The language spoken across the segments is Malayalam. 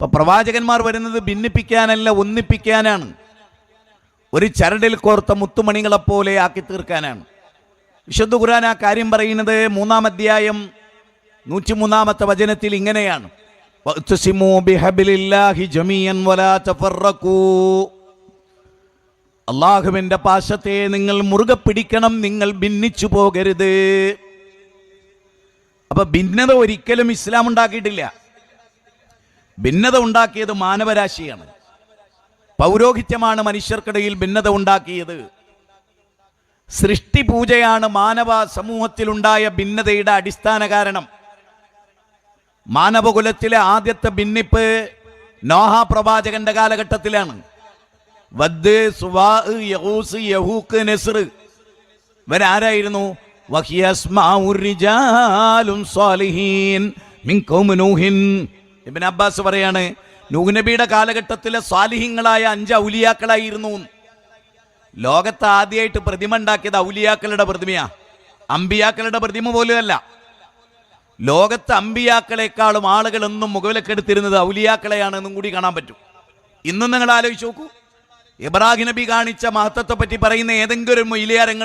അപ്പൊ പ്രവാചകന്മാർ വരുന്നത് ഭിന്നിപ്പിക്കാനല്ല ഒന്നിപ്പിക്കാനാണ്. ഒരു ചരടിൽ കോർത്ത മുത്തുമണികളെപ്പോലെ ആക്കി തീർക്കാനാണ്. വിശുദ്ധ ഖുരാൻ ആ കാര്യം പറയുന്നത് മൂന്നാം അധ്യായം നൂറ്റി മൂന്നാമത്തെ വചനത്തിൽ ഇങ്ങനെയാണ്. അള്ളാഹുവിന്റെ പാശത്തെ നിങ്ങൾ മുറുകെ പിടിക്കണം നിങ്ങൾ ഭിന്നിച്ചു പോകരുത്. അപ്പൊ ഭിന്നത ഒരിക്കലും ഇസ്ലാം ഉണ്ടാക്കിയിട്ടില്ല. ഭിന്നത ഉണ്ടാക്കിയത് മാനവരാശിയാണ്. പൗരോഹിത്യമാണ് മനുഷ്യർക്കിടയിൽ ഭിന്നത ഉണ്ടാക്കിയത്. സൃഷ്ടി പൂജയാണ് മാനവ സമൂഹത്തിലുണ്ടായ ഭിന്നതയുടെ അടിസ്ഥാന കാരണം. മാനവകുലത്തിലെ ആദ്യത്തെ ഭിന്നിപ്പ് നോഹ പ്രവാചകന്റെ കാലഘട്ടത്തിലാണ്. വദ് യഹൂസ് ഇവരാരായിരുന്നു? വഹിയസ്മാഉർ ഇബ്നു അബ്ബാസ് പറയാണ് നബിയുടെ കാലഘട്ടത്തിലെ സ്വാലിഹിങ്ങളായ അഞ്ച് ഔലിയാക്കളായിരുന്നു. ലോകത്ത് ആദ്യമായിട്ട് പ്രതിമ ഉണ്ടാക്കിയത് ഔലിയാക്കളുടെ പ്രതിമയാ. അമ്പിയാക്കളുടെ പ്രതിമ പോലുമല്ല. ലോകത്ത് അമ്പിയാക്കളെക്കാളും ആളുകൾ എന്നും മുഖവിലക്കെടുത്തിരുന്നത് ഔലിയാക്കളെയാണെന്നും കൂടി കാണാൻ പറ്റും. ഇന്നും നിങ്ങൾ ആലോചിച്ച് നോക്കൂ. ഇബ്രാഹിം നബി കാണിച്ച മഹത്വത്തെ പറ്റി പറയുന്ന ഏതെങ്കിലും ഒരു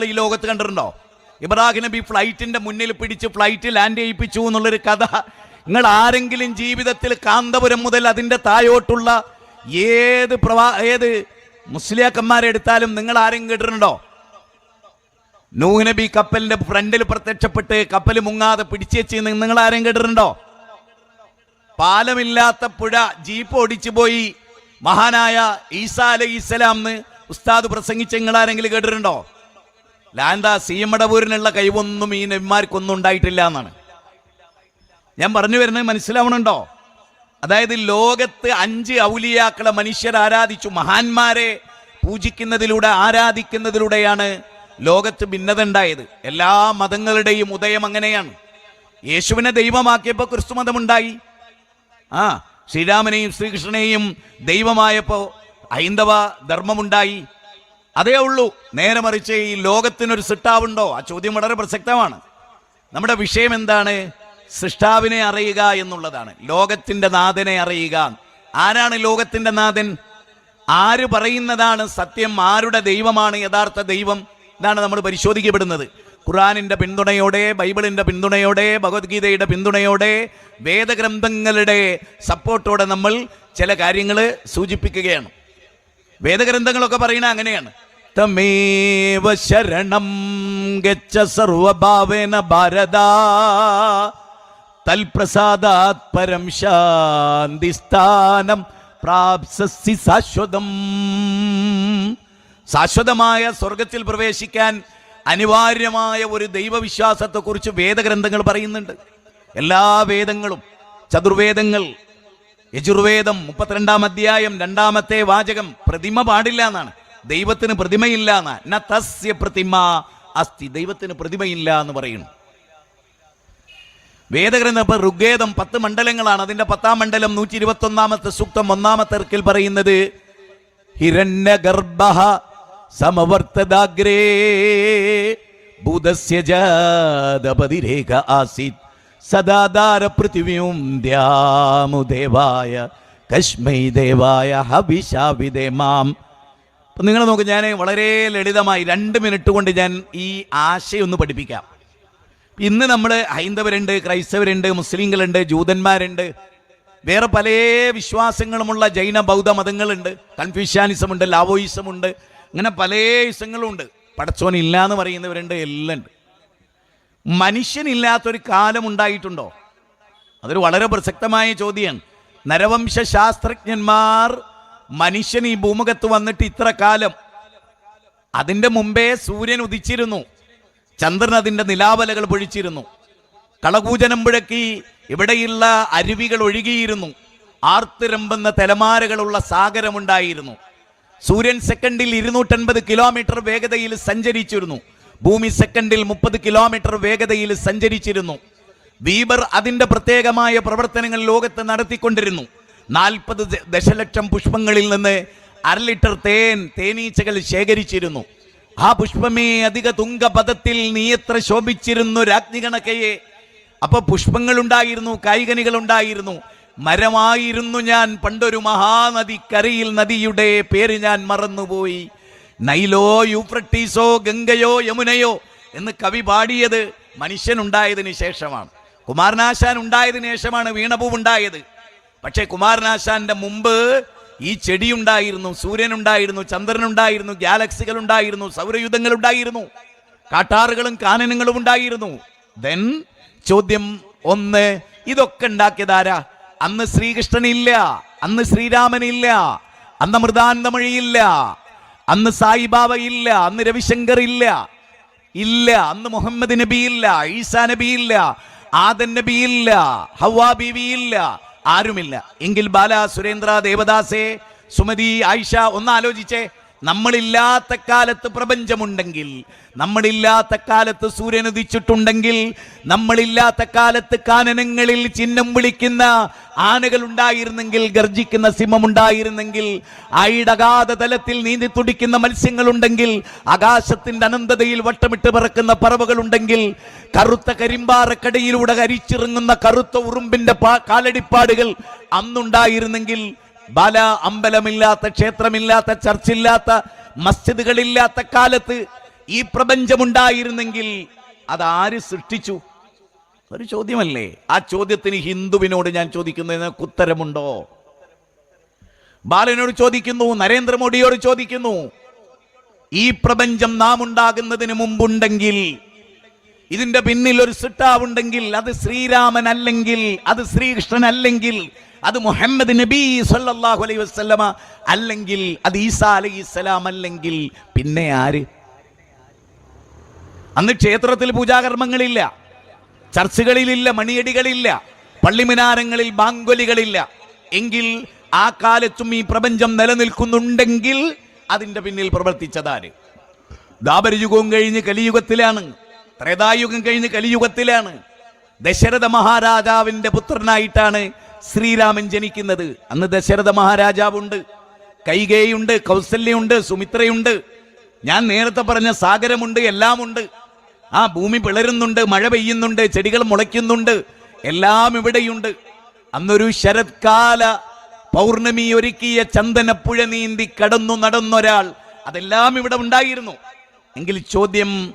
ഈ ലോകത്ത് കണ്ടിട്ടുണ്ടോ? ഇബ്രാഹിം നബി ഫ്ലൈറ്റിന്റെ മുന്നിൽ പിടിച്ച് ഫ്ലൈറ്റ് ലാൻഡ് ചെയ്യിപ്പിച്ചു എന്നുള്ളൊരു കഥ നിങ്ങൾ ആരെങ്കിലും ജീവിതത്തിൽ കാന്തപുരം മുതൽ അതിന്റെ തായോട്ടുള്ള ഏത് പ്രവാ ഏത് മുസ്ലിയാക്കന്മാരെ എടുത്താലും നിങ്ങൾ ആരെങ്കിലും കേട്ടിട്ടുണ്ടോ? നൂഹ് നബി കപ്പലിന്റെ ഫ്രണ്ടിൽ പ്രത്യക്ഷപ്പെട്ട് കപ്പൽ മുങ്ങാതെ പിടിച്ചു വെച്ച് നിങ്ങൾ ആരെങ്കിലും കേട്ടിട്ടുണ്ടോ? പാലമില്ലാത്ത പുഴ ജീപ്പ് ഓടിച്ചു പോയി മഹാനായ ഈസാ അലൈഹി ഇസ്ലാംന്ന് ഉസ്താദ് പ്രസംഗിച്ച് നിങ്ങൾ ആരെങ്കിലും കേട്ടിട്ടുണ്ടോ? ലാന്താ സീമടപൂരിനുള്ള കഴിവൊന്നും ഈ നബിമാർക്കൊന്നും ഉണ്ടായിട്ടില്ല എന്നാണ്. ഞാൻ പറഞ്ഞു വരുന്നത് മനസ്സിലാവണുണ്ടോ? അതായത് ലോകത്ത് അഞ്ച് ഔലിയാക്കളെ മനുഷ്യർ ആരാധിച്ചു. മഹാന്മാരെ പൂജിക്കുന്നതിലൂടെ ആരാധിക്കുന്നതിലൂടെയാണ് ലോകത്ത് ഭിന്നത ഉണ്ടായത് എല്ലാ മതങ്ങളുടെയും ഉദയം അങ്ങനെയാണ്. യേശുവിനെ ദൈവമാക്കിയപ്പോൾ ക്രിസ്തു മതമുണ്ടായി. ആ ശ്രീരാമനെയും ശ്രീകൃഷ്ണനെയും ദൈവമായപ്പോൾ ഹൈന്ദവ ധർമ്മമുണ്ടായി. അതേ ഉള്ളൂ. നേരെ മറിച്ച് ഈ ലോകത്തിനൊരു സിട്ടാവുണ്ടോ? ആ ചോദ്യം വളരെ പ്രസക്തമാണ്. നമ്മുടെ വിഷയം എന്താണ്? സൃഷ്ടാവിനെ അറിയുക എന്നുള്ളതാണ്. ലോകത്തിന്റെ നാഥനെ അറിയുക. ആരാണ് ലോകത്തിന്റെ നാഥൻ? ആര് പറയുന്നതാണ് സത്യം? ആരുടെ ദൈവമാണ് യഥാർത്ഥ ദൈവം? ഇതാണ് നമ്മൾ പരിശോധിക്കപ്പെടുന്നത്. ഖുറാനിന്റെ പിന്തുണയോടെ ബൈബിളിന്റെ പിന്തുണയോടെ ഭഗവത്ഗീതയുടെ പിന്തുണയോടെ വേദഗ്രന്ഥങ്ങളുടെ സപ്പോർട്ടോടെ നമ്മൾ ചില കാര്യങ്ങൾ സൂചിപ്പിക്കുകയാണ്. വേദഗ്രന്ഥങ്ങളൊക്കെ പറയുന്ന അങ്ങനെയാണ്. തമേവ ശരണം ഗച്ഛ സർവഭാവേന ഭാരത തൽപ്രസാദാത് പരം ശാന്തി സ്ഥാനം പ്രാപ്സി ശാശ്വതം. ശാശ്വതമായ സ്വർഗത്തിൽ പ്രവേശിക്കാൻ അനിവാര്യമായ ഒരു ദൈവവിശ്വാസത്തെക്കുറിച്ച് വേദഗ്രന്ഥങ്ങൾ പറയുന്നുണ്ട്. എല്ലാ വേദങ്ങളും ചതുർവേദങ്ങൾ യജുർവേദം മുപ്പത്തിരണ്ടാം അധ്യായം രണ്ടാമത്തെ വാചകം പ്രതിമ പാടില്ല എന്നാണ്. ദൈവത്തിന് പ്രതിമയില്ല എന്നാ ന തസ്യ പ്രതിമ അസ്ഥി ദൈവത്തിന് പ്രതിമയില്ല എന്ന് പറയുന്നു. വേദഗ്രന്ഥം ഋഗ്വേദം പത്ത് മണ്ഡലങ്ങളാണ്. അതിന്റെ പത്താം മണ്ഡലം നൂറ്റി ഇരുപത്തി ഒന്നാമത്തെ സൂക്തം ഒന്നാമത്തെ ഇറക്കിൽ പറയുന്നത് ഹിരണ്യഗർഭ സമവർത്തദാഗ്രേ ഭൂതസ്യ ജാതപതിരേഖ ആസീത് സദാധാര പൃഥിവ്യും ദ്യാമുദേവായ കശ്മൈ ദേവായ ഹവിഷാവിദേമാം അപ്പം നിങ്ങൾ നോക്ക് ഞാൻ വളരെ ലളിതമായി രണ്ട് മിനിറ്റ് കൊണ്ട് ഞാൻ ഈ ആശയം ഒന്ന് പഠിപ്പിക്കാം. ഇന്ന് നമ്മൾ ഹൈന്ദവരുണ്ട് ക്രൈസ്തവരുണ്ട് മുസ്ലിങ്ങളുണ്ട് ജൂതന്മാരുണ്ട്. വേറെ പല വിശ്വാസങ്ങളുമുള്ള ജൈന ബൗദ്ധ മതങ്ങളുണ്ട്. കൺഫ്യൂഷ്യാനിസം ഉണ്ട് ലാവോയിസം ഉണ്ട് അങ്ങനെ പല ഇസങ്ങളും ഉണ്ട് പടച്ചോൻ ഇല്ല എന്ന് പറയുന്നവരുണ്ട് എല്ലാം ഉണ്ട്. മനുഷ്യനില്ലാത്തൊരു കാലം ഉണ്ടായിട്ടുണ്ടോ? അതൊരു വളരെ പ്രസക്തമായ ചോദ്യമാണ് നരവംശ ശാസ്ത്രജ്ഞന്മാർ മനുഷ്യൻ ഈ ഭൂമുഖത്ത് വന്നിട്ട് ഇത്ര കാലം. അതിന്റെ മുമ്പേ സൂര്യൻ ഉദിച്ചിരുന്നു. ചന്ദ്രൻ അതിന്റെ നിലാവലകൾ പൊഴിച്ചിരുന്നു. കളകൂജനം പുഴക്കി ഇവിടെയുള്ള അരുവികൾ ഒഴുകിയിരുന്നു. ആർത്തിരമ്പുന്ന തലമാരകളുള്ള സാഗരമുണ്ടായിരുന്നു. സൂര്യൻ സെക്കൻഡിൽ ഇരുന്നൂറ്റൻപത് കിലോമീറ്റർ വേഗതയിൽ സഞ്ചരിച്ചിരുന്നു. ഭൂമി സെക്കൻഡിൽ മുപ്പത് കിലോമീറ്റർ വേഗതയിൽ സഞ്ചരിച്ചിരുന്നു. ബീബർ അതിന്റെ പ്രത്യേകമായ പ്രവർത്തനങ്ങൾ ലോകത്ത് നടത്തിക്കൊണ്ടിരുന്നു. നാൽപ്പത് ദശലക്ഷം പുഷ്പങ്ങളിൽ നിന്ന് അര ലിറ്റർ തേൻ തേനീച്ചകൾ ശേഖരിച്ചിരുന്നു. ആ പുഷ്പമേ അധിക തുങ്കപദത്തിൽ നീ എത്ര ശോഭിച്ചിരുന്നു രാജ്ഞികണക്കയെ. അപ്പൊ പുഷ്പങ്ങൾ ഉണ്ടായിരുന്നു കായികനികൾ ഉണ്ടായിരുന്നു മരമായിരുന്നു ഞാൻ പണ്ടൊരു മഹാനദി കരയിൽ നദിയുടെ പേര് ഞാൻ മറന്നുപോയി. നൈലോ യൂഫ്രട്ടീസോ ഗംഗയോ യമുനയോ എന്ന് കവി പാടിയത് മനുഷ്യനുണ്ടായതിന് ശേഷമാണ്. കുമാരനാശാൻ ഉണ്ടായതിനു ശേഷമാണ് വീണപൂവ് ഉണ്ടായത് പക്ഷേ കുമാരനാശാന്റെ മുമ്പ് ഈ ചെടിയുണ്ടായിരുന്നു സൂര്യനുണ്ടായിരുന്നു ചന്ദ്രനുണ്ടായിരുന്നു ഗാലക്സികൾ ഉണ്ടായിരുന്നു സൗരയുധങ്ങൾ ഉണ്ടായിരുന്നു കാട്ടാറുകളും കാനനങ്ങളും ഉണ്ടായിരുന്നു. ദെൻ ചോദ്യം ഒന്ന് ഇതൊക്കെ ഉണ്ടാക്കിയതാരാ അന്ന് ശ്രീകൃഷ്ണനില്ല അന്ന് ശ്രീരാമൻ ഇല്ല അന്ന് മൃദാനന്ദമൊഴിയില്ല അന്ന് സായിബാബ ഇല്ല അന്ന് രവിശങ്കർ ഇല്ല ഇല്ല അന്ന് മുഹമ്മദ് നബി ഇല്ല ഈസാ നബി ഇല്ല ആദൻ നബി ഇല്ല ഹവാ ബീവി ഇല്ല ആരുമില്ല. എങ്കിൽ ബാല സുരേന്ദ്ര ദേവദാസേ സുമതി ആയിഷ ഒന്ന് ആലോചിച്ചേ നമ്മളില്ലാത്ത കാലത്ത് പ്രപഞ്ചമുണ്ടെങ്കിൽ നമ്മളില്ലാത്ത കാലത്ത് സൂര്യൻ ഉദിച്ചിട്ടുണ്ടെങ്കിൽ നമ്മളില്ലാത്ത കാലത്ത് കാനനങ്ങളിൽ ചിഹ്നം വിളിക്കുന്ന ആനകൾ ഉണ്ടായിരുന്നെങ്കിൽ ഗർജിക്കുന്ന സിംഹമുണ്ടായിരുന്നെങ്കിൽ ആയിടകാത തലത്തിൽ നീന്തി തുടിക്കുന്ന മത്സ്യങ്ങളുണ്ടെങ്കിൽ ആകാശത്തിന്റെ അനന്തതയിൽ വട്ടമിട്ട് പറക്കുന്ന പറവകളുണ്ടെങ്കിൽ കറുത്ത കരിമ്പാറക്കടയിലൂടെ കരിച്ചിറങ്ങുന്ന കറുത്ത ഉറുമ്പിന്റെ കാലടിപ്പാടുകൾ അന്നുണ്ടായിരുന്നെങ്കിൽ ബാല അമ്പലമില്ലാത്ത ക്ഷേത്രമില്ലാത്ത ചർച്ചില്ലാത്ത മസ്ജിദുകളില്ലാത്ത കാലത്ത് ഈ പ്രപഞ്ചമുണ്ടായിരുന്നെങ്കിൽ അതാര് സൃഷ്ടിച്ചു? ഒരു ചോദ്യമല്ലേ? ആ ചോദ്യത്തിന് ഹിന്ദുവിനോട് ഞാൻ ചോദിക്കുന്നതിന് ഉത്തരമുണ്ടോ ബാലനോട് ചോദിക്കുന്നു നരേന്ദ്രമോദിയോട് ചോദിക്കുന്നു ഈ പ്രപഞ്ചം നാം ഉണ്ടാകുന്നതിന് മുമ്പുണ്ടെങ്കിൽ ഇതിന്റെ പിന്നിൽ ഒരു സിട്ടാവുണ്ടെങ്കിൽ അത് ശ്രീരാമൻ അല്ലെങ്കിൽ അത് ശ്രീകൃഷ്ണൻ അല്ലെങ്കിൽ അത് മുഹമ്മദ് നബി സല്ലാഹു അലൈഹി വസല്ലമ അല്ലെങ്കിൽ അത് ഈസാ അലൈഹി ഇസ്ലാം അല്ലെങ്കിൽ പിന്നെ ആര്? അന്ന് ക്ഷേത്രത്തിൽ പൂജാകർമ്മങ്ങളില്ല. ചർച്ചുകളിലില്ല മണിയടികളില്ല പള്ളിമിനാരങ്ങളിൽ ബാങ്കൊലികളില്ല. എങ്കിൽ ആ കാലത്തും ഈ പ്രപഞ്ചം നിലനിൽക്കുന്നുണ്ടെങ്കിൽ അതിന്റെ പിന്നിൽ പ്രവർത്തിച്ചതാര്? ദാപരയുഗവും കഴിഞ്ഞ് കലിയുഗത്തിലാണ്. ത്രേതായുഗം കഴിഞ്ഞ് കലിയുഗത്തിലാണ്. ദശരഥ മഹാരാജാവിന്റെ പുത്രനായിട്ടാണ് ശ്രീരാമൻ ജനിക്കുന്നത്. അന്ന് ദശരഥ മഹാരാജാവുണ്ട്. കൈകേയുണ്ട് കൗസല്യുണ്ട് സുമിത്രയുണ്ട്. ഞാൻ നേരത്തെ പറഞ്ഞ സാഗരമുണ്ട് എല്ലാമുണ്ട്. ആ ഭൂമി പിളരുന്നുണ്ട് മഴ പെയ്യുന്നുണ്ട് ചെടികൾ മുളയ്ക്കുന്നുണ്ട് എല്ലാം ഇവിടെയുണ്ട്. അന്നൊരു ശരത്കാല പൗർണമി ഒരുക്കിയ ചന്ദനപ്പുഴ നീന്തി കടന്നു നടന്നൊരാൾ. അതെല്ലാം ഇവിടെ ഉണ്ടായിരുന്നു. എങ്കിൽ ചോദ്യം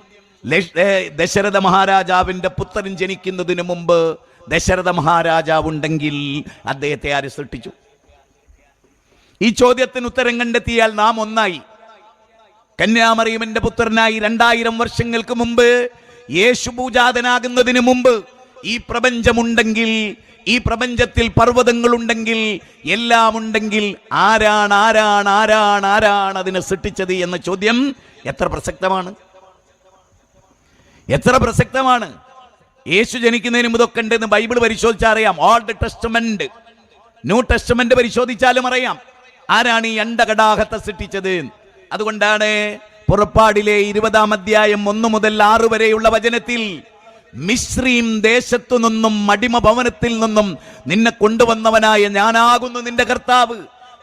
ദശരഥ മഹാരാജാവിന്റെ പുത്രൻ ജനിക്കുന്നതിന് മുമ്പ് ദശരഥ മഹാരാജാവുണ്ടെങ്കിൽ അദ്ദേഹത്തെ ആര് സൃഷ്ടിച്ചു? ഈ ചോദ്യത്തിന് ഉത്തരം കണ്ടെത്തിയാൽ നാം ഒന്നായി. കന്യാമറിയമിന്റെ പുത്രനായി രണ്ടായിരം വർഷങ്ങൾക്ക് മുമ്പ് യേശു പൂജാതനാകുന്നതിന് മുമ്പ് ഈ പ്രപഞ്ചമുണ്ടെങ്കിൽ ഈ പ്രപഞ്ചത്തിൽ പർവതങ്ങളുണ്ടെങ്കിൽ എല്ലാം ഉണ്ടെങ്കിൽ ആരാണ് ആരാണ് ആരാണ് ആരാണ് അതിനെ സൃഷ്ടിച്ചത് എന്ന ചോദ്യം എത്ര പ്രസക്തമാണ്? എത്ര പ്രസക്തമാണ്? യേശു ജനിക്കുന്നതിന് ഇതൊക്കെ ഉണ്ടെന്ന് ബൈബിൾ പരിശോധിച്ചാൽ അറിയാം. ഓൾഡ് ടെസ്റ്റമെന്റ് ന്യൂ ടെസ്റ്റമെന്റ് പരിശോധിച്ചാലും അറിയാം. ആരാണ് ഈ അണ്ടകടാഹത്തെ സൃഷ്ടിച്ചത്? അതുകൊണ്ടാണ് പുറപ്പാടിലെ ഇരുപതാം അധ്യായം ഒന്ന് മുതൽ ആറ് വരെയുള്ള വചനത്തിൽ മിശ്രീം ദേശത്തു നിന്നും അടിമ ഭവനത്തിൽ നിന്നും നിന്നെ കൊണ്ടുവന്നവനായ ഞാനാകുന്നു നിന്റെ കർത്താവ്.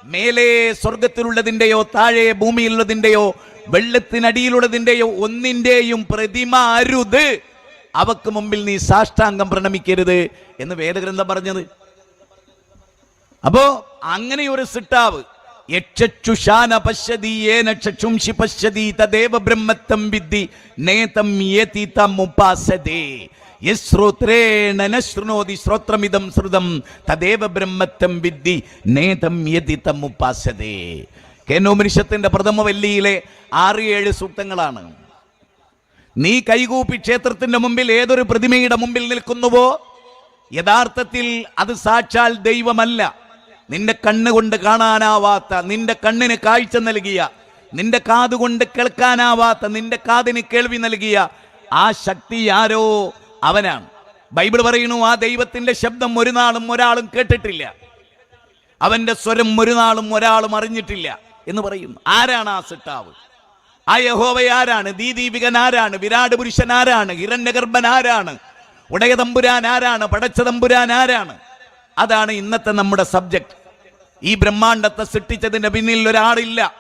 മേലെ സ്വർഗത്തിലുള്ളതിന്റെയോ താഴെ ഭൂമിയിലുള്ളതിന്റെയോ വെള്ളത്തിനടിയിലുള്ളതിന്റെയോ ഒന്നിന്റെയും പ്രതിമ അരുത്. അവക്ക് മുമ്പിൽ നീ സാഷ്ടാംഗം പ്രണമിക്കരുത് എന്ന് വേദഗ്രന്ഥം പറഞ്ഞത്. അപ്പോ അങ്ങനെ ഒരു സിട്ടാവ് ശ്രോത്രമിതം ശ്രുതം പ്രഥമ വല്ലിയിലെ ആറ് ഏഴ് സൂക്തങ്ങളാണ്. നീ കൈകൂപ്പി ക്ഷേത്രത്തിന്റെ മുമ്പിൽ ഏതൊരു പ്രതിമയുടെ മുമ്പിൽ നിൽക്കുന്നുവോ? യഥാർത്ഥത്തിൽ അത് സാക്ഷാൽ ദൈവമല്ല. നിന്റെ കണ്ണുകൊണ്ട് കാണാനാവാത്ത നിന്റെ കണ്ണിന് കാഴ്ച നൽകിയ നിന്റെ കാതുകൊണ്ട് കേൾക്കാനാവാത്ത നിന്റെ കാതിന് കേൾവി നൽകിയ ആ ശക്തി ആരോ അവനാണ്. ബൈബിൾ പറയുന്നു ആ ദൈവത്തിന്റെ ശബ്ദം ഒരു നാളും ഒരാളും കേട്ടിട്ടില്ല. അവന്റെ സ്വരം ഒരു നാളും ഒരാളും അറിഞ്ഞിട്ടില്ല എന്ന് പറയുന്നു. ആരാണ് ആ സിട്ടാവ് ആ യഹോവയാരാണ് ദീദീപികൻ ആരാണ്? വിരാട് പുരുഷൻ ആരാണ്? ഹിരണ്യഗർഭൻ ആരാണ്? ഉടയ തമ്പുരാൻ ആരാണ്? പടച്ച തമ്പുരാൻ ആരാണ്? അതാണ് ഇന്നത്തെ നമ്മുടെ സബ്ജക്ട്. ഈ ബ്രഹ്മാണ്ടത്തെ സൃഷ്ടിച്ചതിന്റെ പിന്നിൽ ഒരാളില്ല.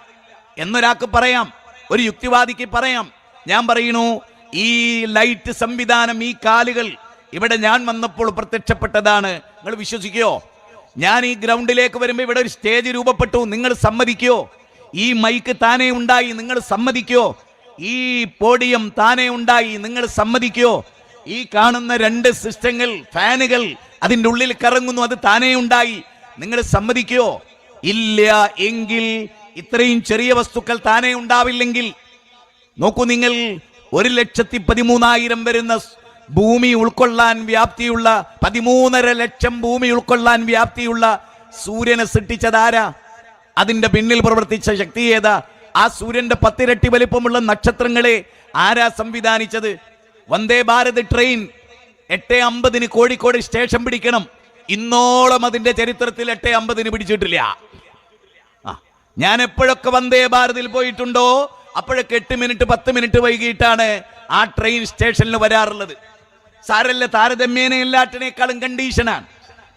എന്നൊരാൾക്ക് പറയാം. ഒരു യുക്തിവാദിക്ക് പറയാം. ഞാൻ പറയുന്നു ഈ ലൈറ്റ് സംവിധാനം ഈ കാലുകൾ ഇവിടെ ഞാൻ വന്നപ്പോൾ പ്രത്യക്ഷപ്പെട്ടതാണ്. നിങ്ങൾ വിശ്വസിക്കുകയോ ഞാൻ ഈ ഗ്രൗണ്ടിലേക്ക് വരുമ്പോൾ ഇവിടെ ഒരു സ്റ്റേജ് രൂപപ്പെട്ടു. നിങ്ങൾ സമ്മതിക്കോ? ഈ മൈക്ക് താനേ ഉണ്ടായി നിങ്ങൾ സമ്മതിക്കോ? ഈ പോഡിയം താനേ ഉണ്ടായി നിങ്ങൾ സമ്മതിക്കോ? ഈ കാണുന്ന രണ്ട് സിസ്റ്റങ്ങൾ ഫാനുകൾ അതിന്റെ ഉള്ളിൽ കറങ്ങുന്നു അത് താനേ ഉണ്ടായി. നിങ്ങൾ സമ്മതിക്കോ? ഇല്ല എങ്കിൽ ഇത്രയും ചെറിയ വസ്തുക്കൾ താനേ ഉണ്ടാവില്ലെങ്കിൽ നോക്കൂ നിങ്ങൾ ഒരു ലക്ഷത്തി പതിമൂന്നായിരം വരുന്ന ഭൂമി ഉൾക്കൊള്ളാൻ വ്യാപ്തിയുള്ള പതിമൂന്നര ലക്ഷം ഭൂമി ഉൾക്കൊള്ളാൻ വ്യാപ്തിയുള്ള സൂര്യനെ സൃഷ്ടിച്ചതാരാ അതിന്റെ പിന്നിൽ പ്രവർത്തിച്ച ശക്തി ഏതാ? ആ സൂര്യന്റെ പത്തിരട്ടി വലിപ്പമുള്ള നക്ഷത്രങ്ങളെ ആരാ സംവിധാനിച്ചത്? വന്ദേ ഭാരത് ട്രെയിൻ. എട്ട് അമ്പതിന് കോഴിക്കോട് സ്റ്റേഷൻ പിടിക്കണം. ഇന്നോളം അതിന്റെ ചരിത്രത്തിൽ എട്ട് അമ്പതിന് പിടിച്ചിട്ടില്ല. ഞാൻ എപ്പോഴൊക്കെ വന്ദേ ഭാരതിൽ പോയിട്ടുണ്ടോ? അപ്പോഴൊക്കെ എട്ട് മിനിറ്റ് പത്ത് മിനിറ്റ് വൈകിട്ടാണ് ആ ട്രെയിൻ സ്റ്റേഷനിൽ വരാറുള്ളത്. സാരല്ല താരതമ്യേന എല്ലാറ്റിനേക്കാളും കണ്ടീഷനാണ്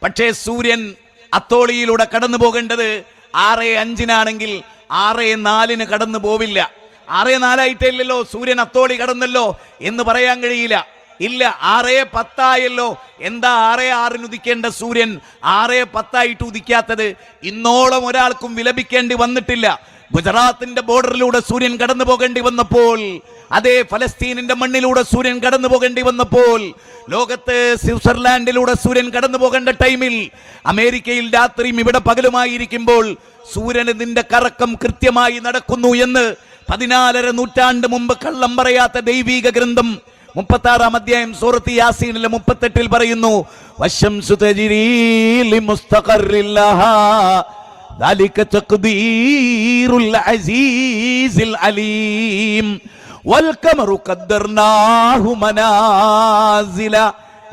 പക്ഷേ സൂര്യൻ അത്തോളിയിലൂടെ കടന്നു പോകേണ്ടത് ആറ് അഞ്ചിനാണെങ്കിൽ ആറ് നാലിന് കടന്നു പോവില്ല. ആറ് നാലായിട്ടില്ലല്ലോ സൂര്യൻ അത്തോളി കടന്നല്ലോ എന്ന് പറയാൻ കഴിയില്ല. ഇല്ല ആറേ പത്തായല്ലോ. എന്താ ആറേ ആറിന് ഉദിക്കേണ്ട സൂര്യൻ? ആറേ പത്തായിട്ട് ഉദിക്കാത്തത് ഇന്നോളം ഒരാൾക്കും വിലപിക്കേണ്ടി വന്നിട്ടില്ല. ഗുജറാത്തിന്റെ ബോർഡറിലൂടെ സൂര്യൻ കടന്നു പോകേണ്ടി വന്നപ്പോൾ അതേ ഫലസ്തീനിന്റെ മണ്ണിലൂടെ സൂര്യൻ കടന്നു പോകേണ്ടി വന്നപ്പോൾ ലോകത്ത് സ്വിറ്റ്സർലാൻഡിലൂടെ സൂര്യൻ കടന്നു പോകേണ്ട ടൈമിൽ അമേരിക്കയിൽ രാത്രിയും ഇവിടെ പകലുമായിരിക്കുമ്പോൾ സൂര്യൻ ഇതിന്റെ കറക്കം കൃത്യമായി നടക്കുന്നു എന്ന് പതിനാലര നൂറ്റാണ്ട് മുമ്പ് കള്ളം പറയാത്ത ദൈവീക ഗ്രന്ഥം മുപ്പത്തി ആറാം അധ്യായം സൂറത്ത് യാസീനിലെ മുപ്പത്തെട്ടിൽ പറയുന്നു വശംസു തജ്രീ ലിമുസ്തഖറില്ലഹാ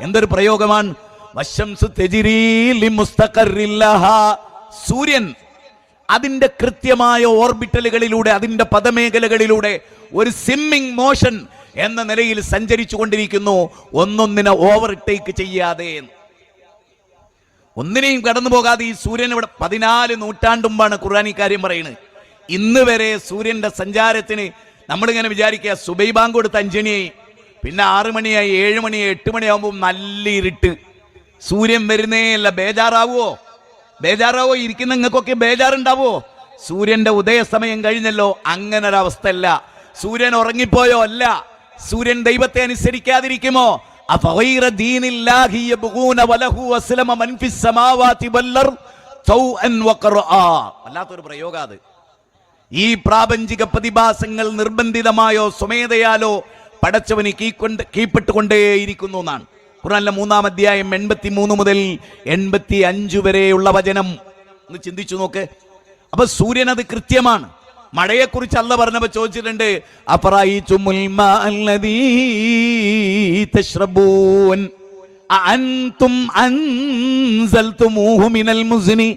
എന്തൊരു പ്രയോഗമാണ്. സൂര്യൻ അതിന്റെ കൃത്യമായ ഓർബിറ്റലുകളിലൂടെ അതിന്റെ പദമേഖലകളിലൂടെ ഒരു സിമ്മിങ് മോഷൻ എന്ന നിലയിൽ സഞ്ചരിച്ചു കൊണ്ടിരിക്കുന്നു ഒന്നൊന്നിനെ ഓവർടേക്ക് ചെയ്യാതെ. ഒന്നിനെയും കടന്നു പോകാതെ ഈ സൂര്യൻ ഇവിടെ പതിനാല് നൂറ്റാണ്ടുമ്പാണ് ഖുർആൻ ഈ കാര്യം പറയുന്നത്. ഇന്ന് വരെ സൂര്യന്റെ സഞ്ചാരത്തിന് നമ്മളിങ്ങനെ വിചാരിക്കുക സുബൈ ബാങ്ക് കൊടുത്ത് അഞ്ചണിയായി പിന്നെ ആറു മണിയായി ഏഴ് മണിയായി എട്ട് മണിയാകുമ്പോൾ നല്ല ഇരുട്ട്. സൂര്യൻ വരുന്നേ അല്ല ബേജാറാവോ ബേജാറാവോ ഇരിക്കുന്ന നിങ്ങൾക്കൊക്കെ ബേജാറുണ്ടാവോ സൂര്യന്റെ ഉദയസമയം കഴിഞ്ഞല്ലോ അങ്ങനെ ഒരു അവസ്ഥയല്ല സൂര്യൻ ഉറങ്ങിപ്പോയോ? അല്ല. സൂര്യൻ ദൈവത്തെ അനുസരിക്കാതിരിക്കുമോ? അഫഗൈറ ദീനില്ലാഹി യബ്ഗൂന വലഹു അസ്ലമ മൻ ഫിസ് സമാവാതി വല്ലർ തൗഅൻ വഖർആ വല്ലാത്തൊരു പ്രയോഗം അത്. ഈ പ്രാപഞ്ചിക പ്രതിഭാസങ്ങൾ നിർബന്ധിതമായോ സ്വമേധയാലോ പടച്ചവന് കീക്കൊണ്ട് കീപ്പെട്ടുകൊണ്ടേയിരിക്കുന്നു എന്നാണ്. ഖുറാനിലെ മൂന്നാം അധ്യായം എൺപത്തി മൂന്ന് മുതൽ എൺപത്തി അഞ്ച് വരെയുള്ള വചനം. ഒന്ന് ചിന്തിച്ചു നോക്ക്. അപ്പൊ സൂര്യൻ അത് കൃത്യമാണ്. മഴയെക്കുറിച്ച് അല്ല പറഞ്ഞപ്പോ ചോദിച്ചിട്ടുണ്ട് തശ്റബൂൻ അഅൻതും അൻസൽതുമൂഹു മുസ്നി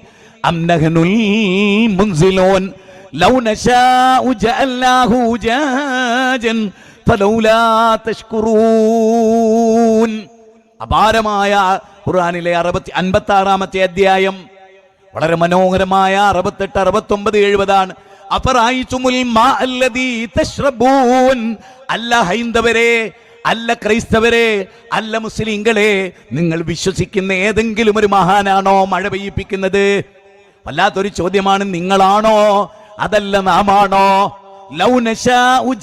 അപാരമായ ഖുർആനിലെ അറുപത്തി അൻപത്തി ആറാമത്തെ അധ്യായം വളരെ മനോഹരമായ അറുപത്തെട്ട് അറുപത്തൊമ്പത് എഴുപതാണ്. അല്ല ഹൈന്ദവരെ അല്ല ക്രൈസ്തവരെ അല്ല മുസ്ലിങ്ങളെ നിങ്ങൾ വിശ്വസിക്കുന്ന ഏതെങ്കിലും ഒരു മഹാനാണോ മഴ പെയ്യിപ്പിക്കുന്നത്? വല്ലാത്തൊരു ചോദ്യമാണ് നിങ്ങളാണോ? അതല്ല നാമാണോ? നശാഉ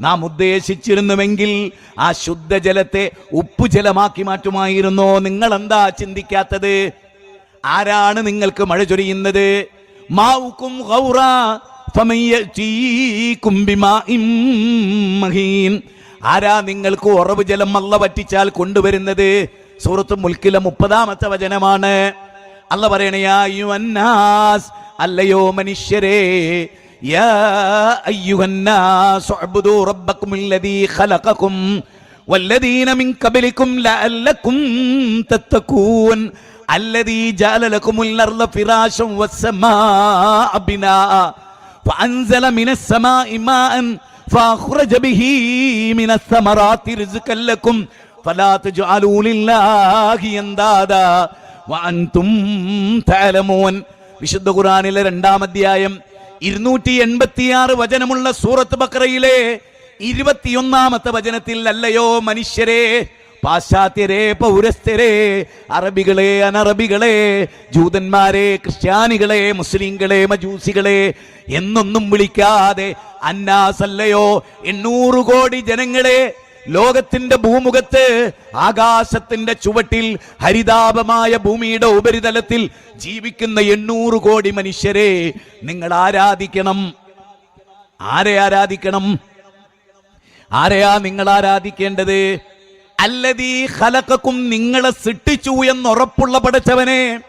നാം ഉദ്ദേശിച്ചിരുന്നുവെങ്കിൽ ആ ശുദ്ധജലത്തെ ഉപ്പുജലമാക്കി മാറ്റുമായിരുന്നോ? നിങ്ങൾ എന്താ ചിന്തിക്കാത്തത്? ആരാണ് നിങ്ങൾക്ക് മഴ ചൊരിയുന്നത്. ആരാ നിങ്ങൾക്ക് ഉറവ് ജലം അല്ല പറ്റിച്ചാൽ കൊണ്ടുവരുന്നത്? സൂറത്ത് മുൽക്കിലെ മുപ്പതാമത്തെ വചനമാണ്. അല്ല പറയണയാ യുവന്നാസ് അല്ലയോ മനുഷ്യരെ യാ അയ്യുഹന്നാസ് ഉഅ്ബുദൂ റബ്ബക്കുമുല്ലദീ ഖലഖക്കും والذين من قبلكم لعلكم تتقون الذي جعل لكم الأرض فراشا والسماء بناء فأنزل من السماء ماء فأخرج به من الثمرات رزقا لكم فلا تجعلوا لله أندادا وأنتم تعلمون വിശുദ്ധ ഖുറാനിലെ രണ്ടാം അധ്യായം ഇരുന്നൂറ്റി എൺപത്തിയാറ് വചനമുള്ള സൂറത്ത് ബക്രയിലെ ഇരുപത്തിയൊന്നാമത്തെ വചനത്തിൽ അല്ലയോ മനുഷ്യരെ പാശ്ചാത്യരെ പൗരസ്ഥരെ അറബികളെ അനറബികളെ ജൂതന്മാരെ ക്രിസ്ത്യാനികളെ മുസ്ലിങ്ങളെ മജൂസികളെ എന്നൊന്നും വിളിക്കാതെ അന്നാസല്ലയോ എണ്ണൂറ് കോടി ജനങ്ങളെ ലോകത്തിന്റെ ഭൂമുഖത്ത് ആകാശത്തിന്റെ ചുവട്ടിൽ ഹരിതാപമായ ഭൂമിയുടെ ഉപരിതലത്തിൽ ജീവിക്കുന്ന എണ്ണൂറ് കോടി മനുഷ്യരെ നിങ്ങൾ ആരാധിക്കണം? ആരെ ആരാധിക്കണം? ആരെയാ നിങ്ങൾ ആരാധിക്കേണ്ടത്? അല്ലതീ ഹലക്കും നിങ്ങളെ സൃഷ്ടിച്ചു എന്നുറപ്പുള്ള പടച്ചവനെ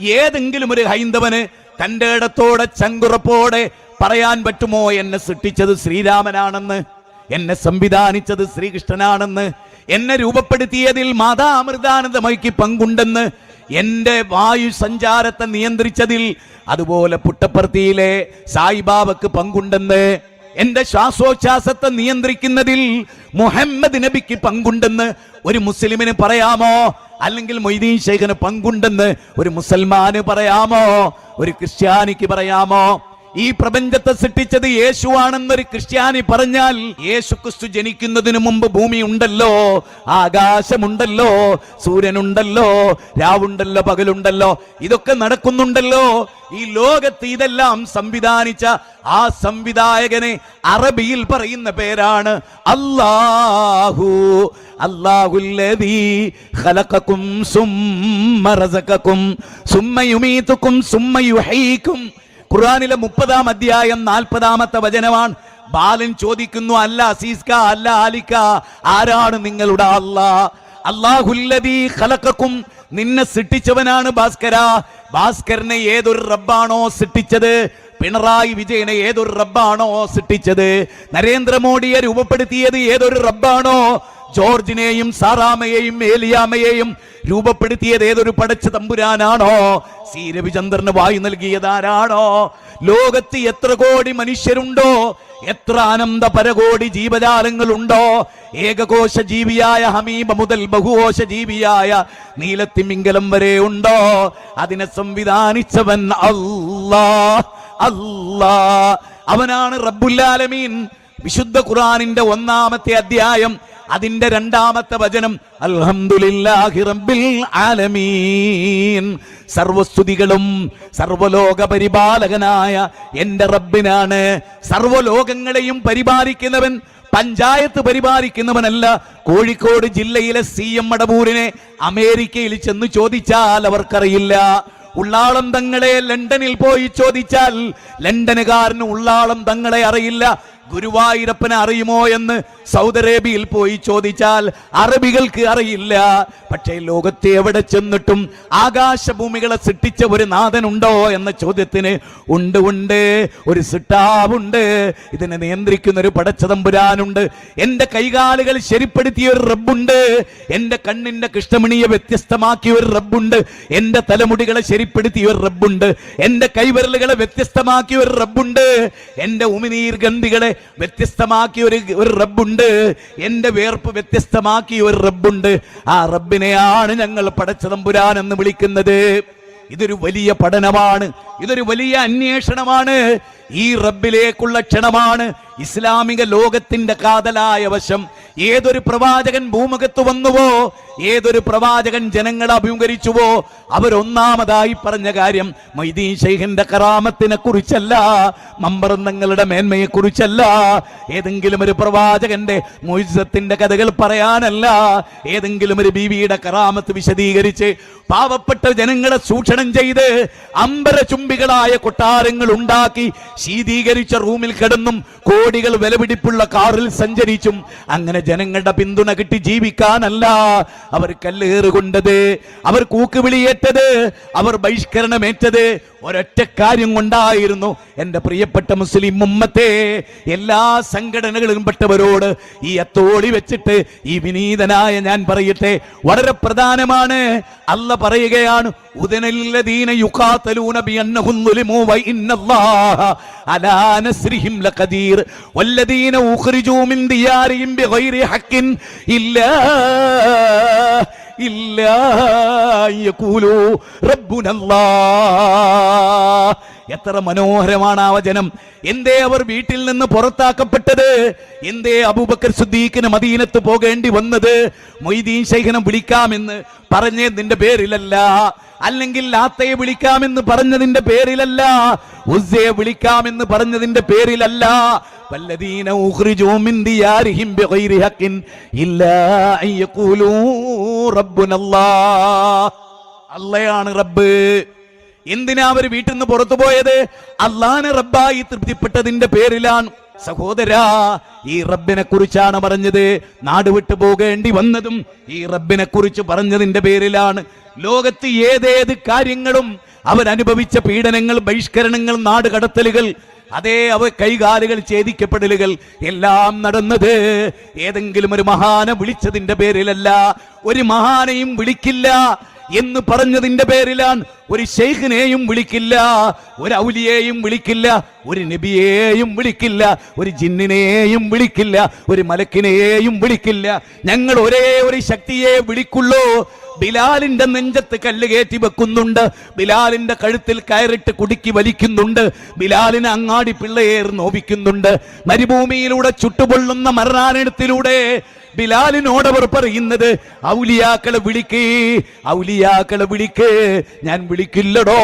ഏതെങ്കിലും ഒരു ഹൈന്ദവന് തന്റെ ഇടത്തോടെ ചങ്കുറപ്പോടെ പറയാൻ പറ്റുമോ എന്നെ സൃഷ്ടിച്ചത് ശ്രീരാമനാണെന്ന്? എന്നെ സംവിധാനിച്ചത് ശ്രീകൃഷ്ണനാണെന്ന് എന്നെ രൂപപ്പെടുത്തിയതിൽ മാതാമൃതാനന്ദമയ്ക്ക് പങ്കുണ്ടെന്ന് എന്റെ വായു സഞ്ചാരത്തെ നിയന്ത്രിച്ചതിൽ അതുപോലെ പുട്ടപ്പർത്തിയിലെ സായിബാബക്ക് പങ്കുണ്ടെന്ന് എന്റെ ശ്വാസോച്ഛാസത്തെ നിയന്ത്രിക്കുന്നതിൽ മുഹമ്മദ് നബിക്ക് പങ്കുണ്ടെന്ന് ഒരു മുസ്ലിമിന് പറയാമോ? അല്ലെങ്കിൽ മൊയ്തീൻ ശേഖന് പങ്കുണ്ടെന്ന് ഒരു മുസൽമാന് പറയാമോ? ഒരു ക്രിസ്ത്യാനിക്ക് പറയാമോ? ഈ പ്രപഞ്ചത്തെ സൃഷ്ടിച്ചത് യേശുവാണെന്നൊരു ക്രിസ്ത്യാനി പറഞ്ഞാൽ യേശു ക്രിസ്തു ജനിക്കുന്നതിന് മുമ്പ് ഭൂമി ഉണ്ടല്ലോ ആകാശമുണ്ടല്ലോ സൂര്യനുണ്ടല്ലോ രാവുണ്ടല്ലോ പകലുണ്ടല്ലോ ഇതൊക്കെ നടക്കുന്നുണ്ടല്ലോ. ഈ ലോകത്ത് ഇതെല്ലാം സംവിധാനിച്ച ആ സംവിധായകനെ അറബിയിൽ പറയുന്ന പേരാണ് അല്ലാഹു. അല്ലാഹുല്ലദീ ഖലഖക്കും സുമ്മ ഖുർആനിലെ മുപ്പതാം അധ്യായം നാൽപ്പതാമത്തെ വചനമാണ്. ബാലൻ ചോദിക്കുന്നു അല്ല അസീസ്ക അല്ല ആലിക്ക ആരാണ് നിങ്ങളുടെ അല്ലാ അള്ളാഹുല്ലദീ ഖലഖക്കും നിന്നെ സൃഷ്ടിച്ചവനാണ് ഭാസ്കര. ഭാസ്കരനെ ഏതൊരു റബ്ബാണോ സൃഷ്ടിച്ചത്? പിണറായി വിജയനെ ഏതൊരു റബ്ബാണോ സൃഷ്ടിച്ചത്? നരേന്ദ്രമോദിയെ രൂപപ്പെടുത്തിയത് ഏതൊരു റബ്ബാണോ? ജോർജിനെയും സാറാമയെയും ഏലിയാമയെയും രൂപപ്പെടുത്തിയത് ഏതൊരു പടച്ച തമ്പുരാനാണോ? സി. രവിചന്ദ്രന് വായു നൽകിയത് ആരാണോ? ലോകത്ത് എത്ര കോടി മനുഷ്യരുണ്ടോ? എത്ര ആനന്ദ പരകോടി ജീവജാലങ്ങളുണ്ടോ? ഏകകോശ ജീവിയായ ഹമീബ മുതൽ ബഹുകോശ ജീവിയായ നീലത്തിമിംഗലം വരെ ഉണ്ടോ? അതിനെ സംവിധാനിച്ചവൻ അല്ലാ അല്ലാ. അവനാണ് റബ്ബുല്ലാലമീൻ വിശുദ്ധ ഖുറാനിന്റെ ഒന്നാമത്തെ അധ്യായം അതിന്റെ രണ്ടാമത്തെ വചനം അൽഹംദുലില്ലാഹി റബ്ബിൽ ആലമീൻ. സർവസ്തുതികളും സർവലോക പരിപാലകനായ എന്റെ റബ്ബിനാണ്. സർവലോകങ്ങളെയും പരിപാലിക്കുന്നവൻ പഞ്ചായത്ത് പരിപാലിക്കുന്നവനല്ല. കോഴിക്കോട് ജില്ലയിലെ സി എം മടവൂരിനെ അമേരിക്കയിൽ ചെന്ന് ചോദിച്ചാൽ അവർക്കറിയില്ല. ഉള്ളാളം തങ്ങളെ ലണ്ടനിൽ പോയി ചോദിച്ചാൽ ലണ്ടനുകാരന് ഉള്ളാളം തങ്ങളെ അറിയില്ല. ഗുരുവായൂരപ്പനെ അറിയുമോ എന്ന് സൗദി അറേബ്യയിൽ പോയി ചോദിച്ചാൽ അറബികൾക്ക് അറിയില്ല. പക്ഷേ ലോകത്തെ എവിടെ ചെന്നിട്ടും ആകാശഭൂമികളെ സൃഷ്ടിച്ച ഒരു നാഥനുണ്ടോ എന്ന ചോദ്യത്തിന് ഉണ്ട് ഉണ്ട്. ഒരു സിട്ടാവുണ്ട്. ഇതിനെ നിയന്ത്രിക്കുന്ന ഒരു പടച്ചതമ്പുരാനുണ്ട്. എന്റെ കൈകാലുകൾ ശരിപ്പെടുത്തിയ ഒരു റബ്ബുണ്ട്. എന്റെ കണ്ണിന്റെ കൃഷ്ണമണിയെ വ്യത്യസ്തമാക്കിയ ഒരു റബ്ബുണ്ട്. എന്റെ തലമുടികളെ ശരിപ്പെടുത്തിയ ഒരു റബ്ബുണ്ട്. എന്റെ കൈവിരലുകളെ വ്യത്യസ്തമാക്കിയ ഒരു റബ്ബുണ്ട്. എന്റെ ഉമിനീർ ഗന്ധികളെ വ്യത്യസ്തമാക്കിയ ഒരു ഒരു റബ്ബുണ്ട്. എന്റെ വേർപ്പ് വ്യത്യസ്തമാക്കിയ ഒരു റബ്ബുണ്ട്. ആ റബ്ബിനെയാണ് ഞങ്ങൾ പടച്ചതമ്പുരാൻ എന്ന് വിളിക്കുന്നത്. ഇതൊരു വലിയ പഠനമാണ്. ഇതൊരു വലിയ അന്വേഷണമാണ്. ഈ റബ്ബിലേക്കുള്ള ക്ഷണമാണ്. ഇസ്ലാമിക ലോകത്തിന്റെ കാതലായ വശം. ഏതൊരു പ്രവാചകൻ ഭൂമുഖത്ത് വന്നുവോ ഏതൊരു പ്രവാചകൻ ജനങ്ങളെ അഭിമുഖരിച്ചുവോ അവരൊന്നാമതായി പറഞ്ഞ കാര്യം മൈദീൻ ഷെയ്ഖിന്റെ കറാമത്തിനെ കുറിച്ചല്ല മമ്പറന്നങ്ങളുടെ മേന്മയെ കുറിച്ചല്ല ഏതെങ്കിലും ഒരു പ്രവാചകന്റെ മൊയ്സത്തിന്റെ കഥകൾ പറയാനല്ല ഏതെങ്കിലും ഒരു ബീവിയുടെ കറാമത്ത് വിശദീകരിച്ച് പാവപ്പെട്ട ജനങ്ങളെ സൂക്ഷണം ചെയ്ത് അമ്പരചുംബികളായ കൊട്ടാരങ്ങൾ ഉണ്ടാക്കി ശീതീകരിച്ച റൂമിൽ കിടന്നും കോടികൾ വിലപിടിപ്പുള്ള കാറിൽ സഞ്ചരിച്ചും അങ്ങനെ ജനങ്ങളുടെ പിന്തുണ കിട്ടി ജീവിക്കാനല്ല. അവർ കല്ലേറുകൊണ്ടത് അവർ കൂക്കുവിളിയേറ്റത് അവർ ബഹിഷ്കരണമേറ്റത് ഒരൊറ്റ കാര്യം കൊണ്ടായിരുന്നു എന്റെ പ്രിയപ്പെട്ട മുസ്ലിം ഉമ്മത്തെ എല്ലാ സംഘടനകളിലും പെട്ടവരോട് ഈ അത്തോളി വെച്ചിട്ട് ഈ വിനീതനായ ഞാൻ പറയട്ടെ. വളരെ പ്രധാനമാണ്. അല്ല പറയുകയാണ് ഉദനല്ലദീന നസ്രിഹിം ലഖദീർ. വല്ലദീന മിൻ ദിയാരിഹിം ബിഗൈരി ഹഖിൻ ഇല്ലാ എത്ര മനോഹരമാണ് ആ വചനം. എന്തേ അവർ വീട്ടിൽ നിന്ന് പുറത്താക്കപ്പെട്ടത്? എന്തേ അബൂബക്കർ സുദ്ദീഖിന് മദീനത്ത് പോകേണ്ടി വന്നത്? മൊയ്തീൻ ശൈഖനം വിളിക്കാമെന്ന് പറഞ്ഞതിന്റെ പേരിലല്ല. അല്ലെങ്കിൽ ലാത്തയെ വിളിക്കാമെന്ന് പറഞ്ഞതിന്റെ പേരിലല്ല ഉസ്സയെ വിളിക്കാമെന്ന് പറഞ്ഞതിന്റെ പേരിലല്ല والذين أخرجوا من ديارهم بغير حق إلا أن يقولوا ربنا الله അള്ളയാണ് റബ്ബ് എന്തിനാ അവർ വീട്ടിൽ നിന്ന് പുറത്തു പോയത് അള്ളാനെ റബ്ബായി തൃപ്തിപ്പെട്ടതിന്റെ പേരിലാണ് സഹോദരാ ഈ റബ്ബിനെ കുറിച്ചാണ് പറഞ്ഞത്. നാട് വിട്ടു പോകേണ്ടി വന്നതും ഈ റബ്ബിനെ കുറിച്ച് പറഞ്ഞതിന്റെ പേരിലാണ്. ലോകത്ത് ഏതേത് കാര്യങ്ങളും അവരനുഭവിച്ച പീഡനങ്ങൾ ബഹിഷ്കരണങ്ങൾ നാട് കടത്തലുകൾ അതേ അവ കൈകാലുകൾ ഛേദിക്കപ്പെടലുകൾ എല്ലാം നടന്നത് ഏതെങ്കിലും ഒരു മഹാനെ വിളിച്ചതിന്റെ പേരിലല്ല. ഒരു മഹാനെയും വിളിക്കില്ല. എന്ന് പറഞ്ഞതിന്റെ പേരിലാണ് ഒരു ഷെയ്ഖിനെയും വിളിക്കില്ല ഒരു ഔലിയെയും വിളിക്കില്ല ഒരു നബിയെയും വിളിക്കില്ല ഒരു ജിന്നിനെയും വിളിക്കില്ല ഒരു മലക്കിനെയും വിളിക്കില്ല. ഞങ്ങൾ ഒരേ ഒരു ശക്തിയെ വിളിക്കുള്ളൂ. ബിലാലിന്റെ നെഞ്ചത്ത് കല്ല് കയറ്റി വെക്കുന്നുണ്ട്. ബിലാലിന്റെ കഴുത്തിൽ കയറിട്ട് കുടുക്കി വലിക്കുന്നുണ്ട്. ബിലാലിന് അങ്ങാടി പിള്ളയേർ നോവിക്കുന്നുണ്ട്. മരുഭൂമിയിലൂടെ ചുട്ടുപൊള്ളുന്ന മരണാനത്തിലൂടെ ബിലാലിനോട് അവർ പറയുന്നത് ഔലിയാക്കളെ വിളിക്കേ ഔലിയാക്കളെ വിളിക്കേ ഞാൻ വിളിക്കില്ലടോ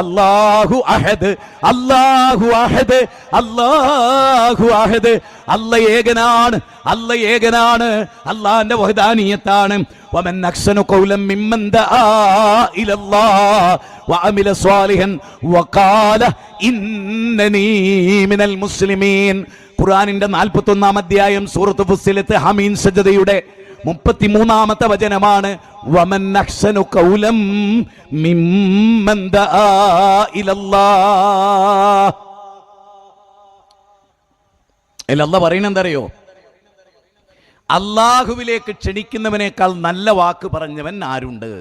അല്ലാഹു അഹദ് അല്ലാഹു അഹദ് അല്ലാഹു അഹദ് അല്ല ഏകനാണ് അല്ല ഏകനാണ് അള്ളാന്റെ വഹദാനീയത്താണ് ومن أحسن قولا ممن دعا إلى الله وعمل صالحا وقال إنني من المسلمين ഖുർആനിന്റെ നാൽപ്പത്തി ഒന്നാം അധ്യായം സൂറത്ത് ഫുസ്സിലത്ത് ഹമീൻ സജതയുടെ മുപ്പത്തിമൂന്നാമത്തെ വചനമാണ് കൗലം അല്ല പറയുന്നത് എന്തറിയോ? അള്ളാഹുവിലേക്ക് ക്ഷണിക്കുന്നവനേക്കാൾ നല്ല വാക്ക് പറഞ്ഞവൻ ആരുണ്ട്?